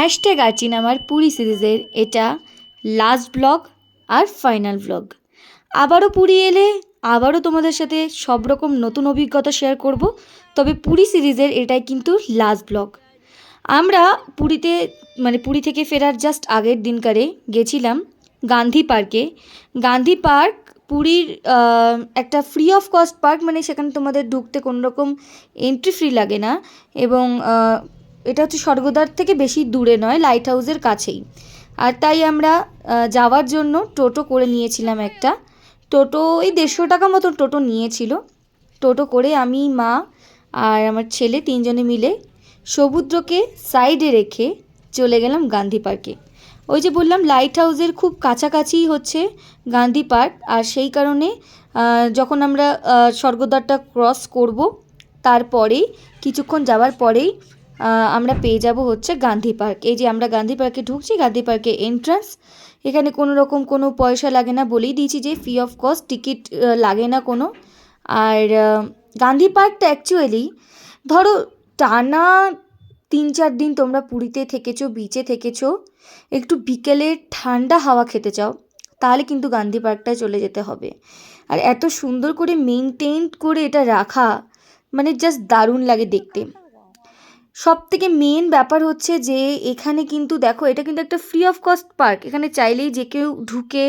Hashtag urchin আমার পুরী সিরিজের এটা লাস্ট ব্লগ আর ফাইনাল ব্লগ আবারও পুরী এলে আবারও তোমাদের সাথে সব রকম নতুন অভিজ্ঞতা শেয়ার করব, তবে পুরী সিরিজের এটাই কিন্তু লাস্ট ব্লগ আমরা পুরীতে মানে পুরী থেকে ফেরার জাস্ট আগের দিনকারে গেছিলাম গান্ধী পার্কে গান্ধী পার্ক পুরীর একটা ফ্রি অফ কস্ট পার্ক মানে সেখানে তোমাদের ঢুকতে কোনো রকম এন্ট্রি ফ্রি লাগে না। এবং এটা হচ্ছে স্বর্গদ্বার থেকে বেশি দূরে নয় লাইট হাউসের কাছেই। আর তাই আমরা যাওয়ার জন্য টোটো করে নিয়েছিলাম একটা। টোটো, এই দেড়শো টাকা মতন টোটো নিয়েছিল। টোটো করে আমি, মা আর আমার ছেলে তিনজনে মিলে সমুদ্রকে সাইডে রেখে চলে গেলাম গান্ধী পার্কে। ওই যে বললাম লাইট হাউসের খুব কাছাকাছি হচ্ছে গান্ধী পার্ক। আর সেই কারণে যখন আমরা স্বর্গদ্বারটা ক্রস করব, তারপরেই, কিছুক্ষণ যাওয়ার পরেই আমরা পেয়ে যাব হচ্ছে গান্ধী পার্ক। এই যে আমরা গান্ধী পার্কে ঢুকছি, গান্ধী পার্কে এন্ট্রান্স এখানে কোনো রকম কোনো পয়সা লাগে না বলেই দিয়েছি যে ফ্রি অফ কস্ট টিকিট লাগে না কোনো। আর গান্ধী পার্কটা অ্যাকচুয়ালি ধরো টানা তিন চার দিন তোমরা পুরীতে থেকেছো বিচে থেকেছো, একটু বিকেলে ঠান্ডা হাওয়া খেতে চাও, তাহলে কিন্তু গান্ধী পার্কটায় চলে যেতে হবে। আর এত সুন্দর করে মেনটেন করে এটা রাখা মানে জাস্ট দারুণ লাগে দেখতে। সব থেকে মেন ব্যাপার হচ্ছে যে, এখানে কিন্তু দেখো, এটা কিন্তু একটা ফ্রি অফ কস্ট পার্ক এখানে চাইলেই যে কেউ ঢুকে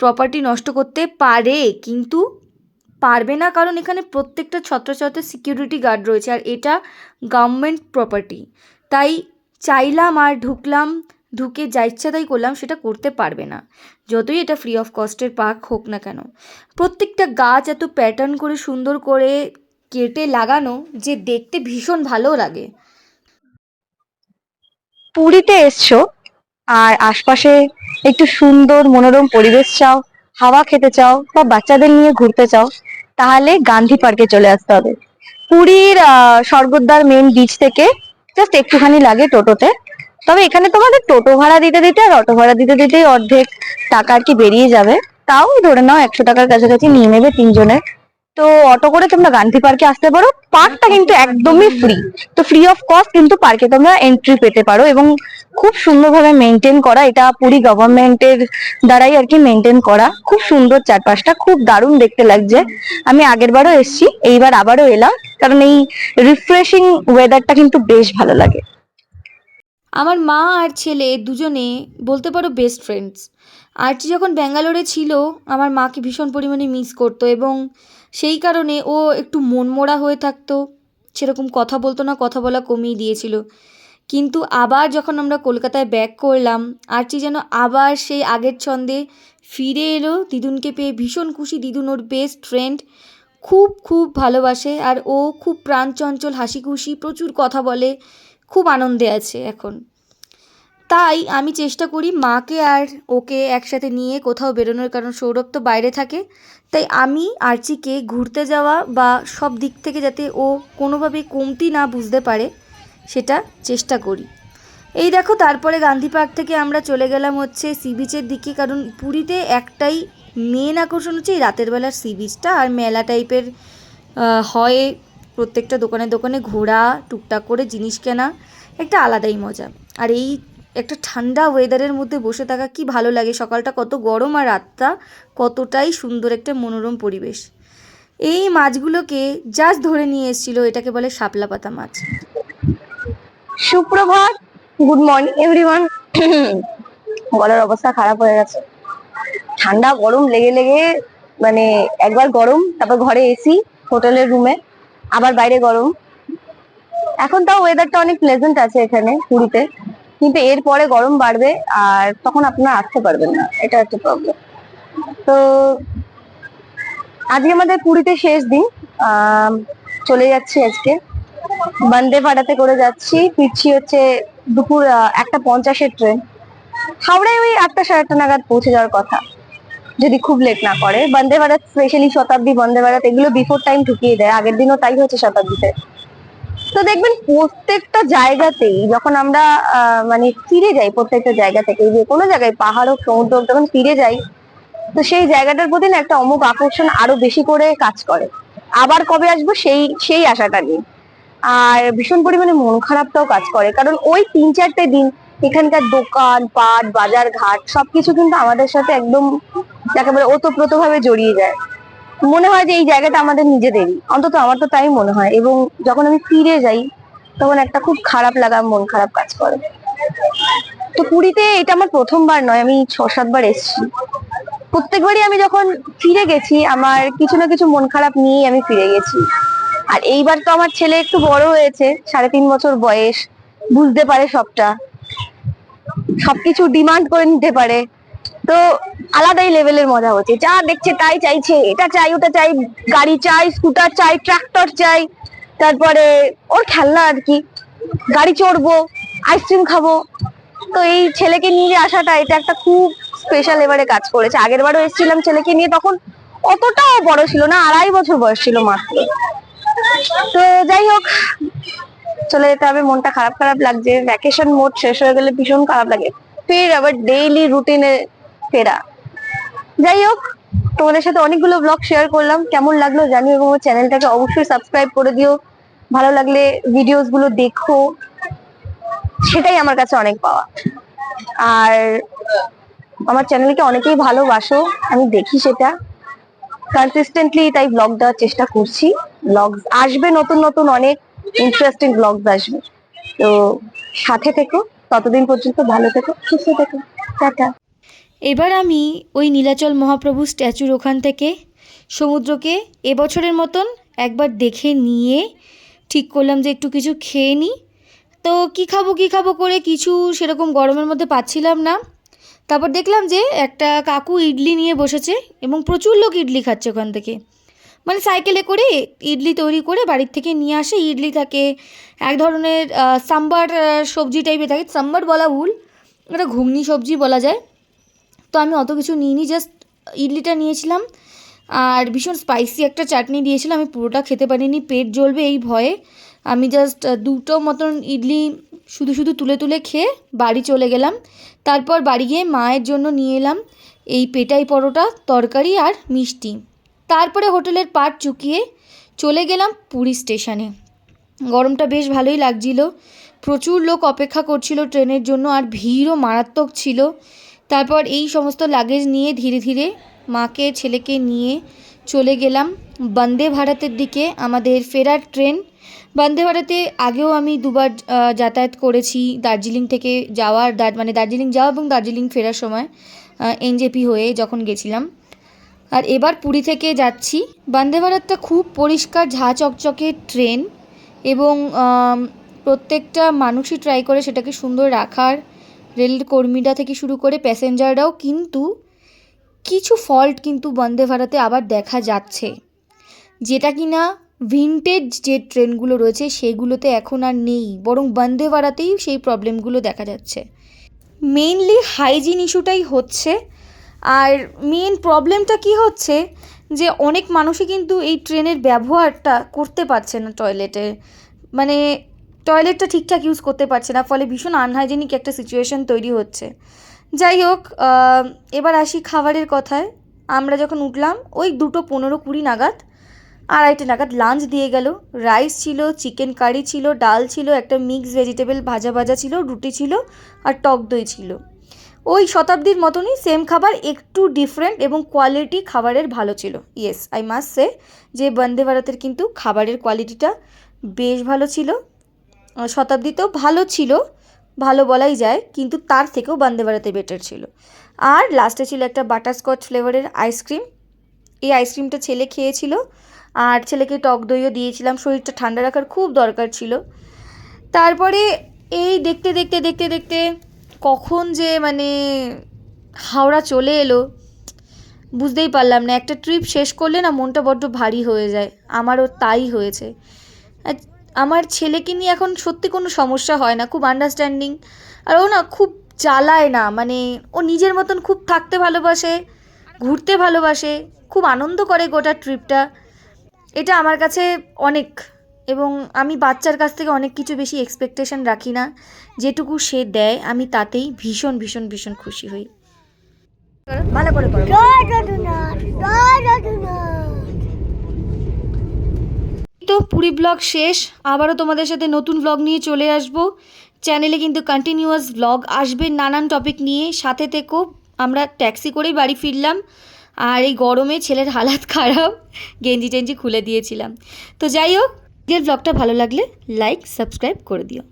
প্রপার্টি নষ্ট করতে পারে, কিন্তু পারবে না, কারণ এখানে প্রত্যেকটা ছত্রছত্রের সিকিউরিটি গার্ড রয়েছে, আর এটা গভর্নমেন্ট প্রপার্টি তাই চাইলাম আর ঢুকলাম, ঢুকে যা ইচ্ছা তাই করলাম, সেটা করতে পারবে না। যতই এটা ফ্রি অফ কস্টের পার্ক হোক না কেন। প্রত্যেকটা গাছ এত প্যাটার্ন করে, সুন্দর করে কেটে লাগানো, যে দেখতে ভীষণ ভালো লাগে। পুরীতে এসছো আর আশপাশে একটু সুন্দর মনোরম পরিবেশ চাও, হাওয়া খেতে চাও বা বাচ্চাদের নিয়ে ঘুরতে চাও, তাহলে গান্ধী পার্কে চলে আসতে হবে। পুরীর স্বর্গদ্বার মেন বিচ থেকে জাস্ট একটুখানি লাগে টোটোতে। তবে এখানে তোমাদের টোটো ভাড়া দিতে দিতে আর অটো ভাড়া দিতে দিতেই অর্ধেক টাকা আর কি বেরিয়ে যাবে। তাও ধরে নাও একশো টাকার কাছাকাছি নিয়ে নেবে তিনজনের তো অটো করে তোমরা গান্ধী পার্কে আসতে পারো। পার্কটা কিন্তু একদমই ফ্রি তো ফ্রি অফ কস্ট কিন্তু পার্কে তোমরা এন্ট্রি পেতে পারো এবং খুব সুন্দরভাবে মেনটেন করা। এটা পুরী গভর্নমেন্টের দ্বারাই আর কি মেনটেন করা। খুব সুন্দর চারপাশটা, খুব দারুণ দেখতে লাগছে। আমি আগের বারও এসেছি, এইবার আবারও এলাম। কারণ এই রিফ্রেশিং ওয়েদারটা কিন্তু বেশ ভালো লাগে। আমার মা আর ছেলে দুজনে বলতে পারো বেস্ট ফ্রেন্ডস আর্চি যখন ব্যাঙ্গালোরে ছিল, আমার মাকে ভীষণ পরিমাণে মিস করতো এবং সেই কারণে ও একটু মনমোড়া হয়ে থাকতো। সেরকম কথা বলতো না, কথা বলা কমিয়ে দিয়েছিল। কিন্তু আবার যখন আমরা কলকাতায় ব্যাক করলাম আর্চি যেন আবার সেই আগের ছন্দে ফিরে এলো। দিদুনকে পেয়ে ভীষণ খুশি। দিদুন ওর বেস্ট ফ্রেন্ড খুব খুব ভালোবাসে আর ও খুব প্রাণচঞ্চল হাসি খুশি প্রচুর কথা বলে, খুব আনন্দে আছে এখন। তাই আমি চেষ্টা করি মাকে আর ওকে একসাথে নিয়ে কোথাও বেরোনোর, কারণ সৌরভ তো বাইরে থাকে। তাই আমি, আর্চিকে ঘুরতে যাওয়া বা সব দিক থেকে যাতে ও কোনোভাবে কমতি না বুঝতে পারে, সেটা চেষ্টা করি। এই দেখো, তারপরে গান্ধী পার্ক থেকে আমরা চলে গেলাম হচ্ছে সি বিচের দিকে, কারণ পুরীতে একটাই মেন আকর্ষণ হচ্ছে এই রাতের বেলার সি বিচটা, আর মেলা টাইপের হয় প্রত্যেকটা দোকানে দোকানে ঘোরা, টুকটাক করে জিনিস কেনা, একটা আলাদাই মজা। আর এই একটা ঠান্ডা ওয়েদারের মধ্যে বসে থাকা কি ভালো লাগে? সকালটা কত গরম আর রাতটা কতটাই সুন্দর একটা মনোরম পরিবেশ। এই মাছগুলোকে জাস্ট ধরে নিয়ে এসেছিল এটাকে বলে শাপলা পাতা মাছ। সুপ্রভাত। গুড মর্নিং এভরিওয়ান গলার অবস্থা খারাপ হয়ে গেছে। ঠান্ডা, গরম, লেগে লেগে মানে একবার গরম, তারপর ঘরে এসি হোটেলের রুমে আবার বাইরে গরম। এখন তাও ওয়েদারটা অনেক প্লেজেন্ট আছে এখানে, পুরীতে। কিন্তু এরপরে গরম বাড়বে আর তখন আপনারা আসতে পারবেন না। এটা হচ্ছে প্রবলেম তো আজকে আমাদের পুরীতে শেষ দিন। চলে যাচ্ছি আজকে। বন্দে ভারতে করে যাচ্ছি। ফিরছি হচ্ছে দুপুর একটা পঞ্চাশের ট্রেন হাওড়ায় ওই আটটা, সাড়ে আটটা নাগাদ পৌঁছে যাওয়ার কথা। যদি খুব লেট না করে। বন্দে ভারত স্পেশালি শতাব্দী বন্দে ভারত, এগুলো বিফোর টাইম ঢুকিয়ে দেয়। আগের দিনও তাই হচ্ছে শতাব্দীতে। তো দেখবেন প্রত্যেকটা জায়গাতেই যখন আমরা মানে ফিরে যাই, প্রত্যেকটা জায়গা থেকে, যে কোনো জায়গায় পাহাড় হোক সমুদ্র হোক, যখন ফিরে যাই, তো সেই জায়গাটার প্রতি না একটা অমুক আকর্ষণ আরও বেশি করে কাজ করে। আবার কবে আসব সেই সেই আশাটা নিয়ে আর ভীষণ পরিমাণে মন খারাপটাও কাজ করে। কারণ ওই তিন চারটে দিন, এখানকার দোকান, পাট, বাজার, ঘাট, সবকিছু কিন্তু আমাদের সাথে একদম একেবারে ওতপ্রোত ভাবে জড়িয়ে যায়। মনে হয় যে এই জায়গাটা আমাদের নিজেদেরই। অন্তত আমার তো তাই মনে হয়। এবং যখন আমি ফিরে যাই, তখন একটা খুব খারাপ লাগা, মন খারাপ কাজ করে। তো পুরীতে এটা আমার প্রথমবার নয়, আমি ছ সাতবার এসেছি। প্রত্যেকবারই আমি যখন ফিরে গেছি, আমার কিছু না কিছু মন খারাপ নিয়েই আমি ফিরে গেছি। আর এইবার তো আমার ছেলে একটু বড় হয়েছে, সাড়ে তিন বছর বয়স, বুঝতে পারে সবটা। সবকিছু ডিমান্ড করে নিতে পারে। তো আলাদাই লেভেলের মজা হচ্ছে। যা দেখছে তাই চাইছে। এটা চাই, ওটা চাই, গাড়ি চাই স্কুটার চাই ট্রাক্টর চাই। তারপরে ওর খেলনা আর কি। গাড়ি চড়বো আইসক্রিম খাব। তো এই ছেলেকে নিয়ে আসাটা, এটা একটা খুব স্পেশাল এবারে কাজ করেছে। আগের বারও এসেছিলাম ছেলেকে নিয়ে, তখন অতটাও বড় ছিল না, আড়াই বছর বয়স ছিল মাত্র। তো যাই হোক, চলে যেতে হবে। মনটা খারাপ খারাপ লাগছে। ভ্যাকেশন মোড শেষ হয়ে গেলে ভীষণ খারাপ লাগে। ফের আবার ডেইলি রুটিনে ফেরা। যাই হোক তোমাদের সাথে অনেকগুলো ব্লগ শেয়ার করলাম। কেমন লাগল জানিও এবং চ্যানেলটাকে অবশ্যই সাবস্ক্রাইব করে দিও। ভালো লাগলে ভিডিওসগুলো দেখো। সেটাই আমার কাছে অনেক পাওয়া। আর আমার চ্যানেলকে অনেকেই ভালোবাসো, আমি দেখি সেটা। কনসিস্টেন্টলি তাই ব্লগ দেওয়ার চেষ্টা করছি। ব্লগ আসবে, নতুন নতুন, অনেক ইন্টারেস্টিং ব্লগস আসবে। তো সাথে থেকো, ততদিন পর্যন্ত ভালো থেকো, সুস্থ থেকো। টাটা। এবার আমি ওই নীলাচল মহাপ্রভু স্ট্যাচুর ওখান থেকে সমুদ্রকে এবছরের মতন একবার দেখে নিয়ে ঠিক করলাম যে একটু কিছু খেয়ে নিই। তো কী খাব কী খাব করে কিছু সেরকম গরমের মধ্যে পাচ্ছিলাম না। তারপর দেখলাম যে একটা কাকু ইডলি নিয়ে বসেছে এবং প্রচুর লোক ইডলি খাচ্ছে ওখান থেকে। মানে সাইকেলে করে ইডলি তৈরি করে বাড়ির থেকে নিয়ে আসে। ইডলি থাকে, এক ধরনের সাম্বার সবজি টাইপের থাকে। সাম্বার বলা ভুল, ওটা ঘুগনি সবজি বলা যায়। তো আমি অত কিছু নিইনি জাস্ট ইডলিটা নিয়েছিলাম আর ভীষণ স্পাইসি একটা চাটনি দিয়েছিলাম আমি পুরোটা খেতে পারিনি, পেট জ্বলবে এই ভয়ে। আমি জাস্ট দুটো মতন ইডলি শুধু শুধু তুলে তুলে খেয়ে বাড়ি চলে গেলাম। তারপর বাড়ি গিয়ে মায়ের জন্য নিয়ে এলাম এই পেটাই পরোটা, তরকারি আর মিষ্টি। তারপরে হোটেলের পাট চুকিয়ে চলে গেলাম পুরী স্টেশনে। গরমটা বেশ ভালোই লাগছিল। প্রচুর লোক অপেক্ষা করছিল ট্রেনের জন্য আর ভিড়ও মারাত্মক ছিল। তারপর এই সমস্ত লাগেজ নিয়ে ধীরে ধীরে মাকে, ছেলেকে নিয়ে চলে গেলাম বন্দে ভারতের দিকে, আমাদের ফেরার ট্রেন। বন্দে ভারতে আগেও আমি দুবার যাতায়াত করেছি দার্জিলিং থেকে যাওয়ার মানে দার্জিলিং যাওয়া এবং দার্জিলিং ফেরার সময় এনজেপি হয়ে যখন গেছিলাম। আর এবার পুরী থেকে যাচ্ছি। বন্দে ভারতটা খুব পরিষ্কার, ঝা চকচকে ট্রেন এবং প্রত্যেকটা মানুষই ট্রাই করে সেটাকে সুন্দর রাখার রেল কর্মীরা থেকে শুরু করে প্যাসেঞ্জাররাও কিন্তু কিছু ফল্ট কিন্তু বন্দে ভারতে আবার দেখা যাচ্ছে। যেটা কি না ভিনটেজ যে ট্রেনগুলো রয়েছে সেগুলোতে এখন আর নেই, বরং বন্দে ভারতেই সেই প্রবলেমগুলো দেখা যাচ্ছে। মেইনলি হাইজিন ইস্যুটাই হচ্ছে। আর মেন প্রবলেমটা কি হচ্ছে? যে অনেক মানুষই কিন্তু এই ট্রেনের ব্যবহারটা করতে পারছে না টয়লেটে মানে টয়লেটটা ঠিকঠাক ইউজ করতে পারছে না, ফলে ভীষণ আনহাইজেনিক একটা সিচুয়েশন তৈরি হচ্ছে। যাই হোক এবার আসি খাবারের কথায়। আমরা যখন উঠলাম, ওই দুটো পনেরো কুড়ি নাগাদ, আড়াইটে নাগাদ লাঞ্চ দিয়ে গেল। রাইস ছিল চিকেন কারি ছিল, ডাল ছিল, একটা মিক্স ভেজিটেবল ভাজা ভাজা ছিল, রুটি ছিল, আর টক দই ছিল। ওই শতাব্দীর মতনই সেম খাবার, একটু ডিফারেন্ট এবং কোয়ালিটি খাবারের ভালো ছিল। ইয়েস আই মাস্ট সে যে বন্দে ভারতের কিন্তু খাবারের কোয়ালিটিটা বেশ ভালো ছিল। শতাব্দীতেও ভালো ছিল, ভালো বলাই যায়, কিন্তু তার থেকেও বন্দে ভারতে বেটার ছিল। আর লাস্টে ছিল একটা বাটারস্কচ ফ্লেভারের আইসক্রিম এই আইসক্রিমটা ছেলে খেয়েছিল, আর ছেলেকে টক দইও দিয়েছিলাম, শরীরটা ঠান্ডা রাখার খুব দরকার ছিল। তারপরে এই দেখতে দেখতে দেখতে দেখতে কখন যে মানে হাওড়া চলে এলো, বুঝতেই পারলাম না। একটা ট্রিপ শেষ করলে না মনটা বড্ড ভারী হয়ে যায়, আমারও তাই হয়েছে। আর আমার ছেলেকে নিয়ে এখন সত্যি কোনো সমস্যা হয় না খুব আন্ডারস্ট্যান্ডিং আর ও না খুব জ্বালায় না মানে ও নিজের মতন খুব থাকতে ভালোবাসে ঘুরতে ভালোবাসে খুব আনন্দ করে গোটা ট্রিপটা এটা আমার কাছে অনেক এবং আমি বাচ্চার কাছ থেকে অনেক কিছু বেশি এক্সপেকটেশন রাখি না। যেটুকু সে দেয় আমি তাতেই ভীষণ ভীষণ ভীষণ খুশি হই। ভালো করে পুরী ব্লগ শেষ। আবারও তোমাদের সাথে নতুন ব্লগ নিয়ে চলে আসব। চ্যানেলে কিন্তু কন্টিনিউয়াস ব্লগ আসবে নানান টপিক নিয়ে। সাথে থেকেও আমরা ট্যাক্সি করেই বাড়ি ফিরলাম। আর এই গরমে ছেলের হালাত খারাপ, গেঞ্জি টেঞ্জি খুলে দিয়েছিলাম। তো যাই হোক ব্লগটা ভালো লাগলে লাইক সাবস্ক্রাইব করে দিও।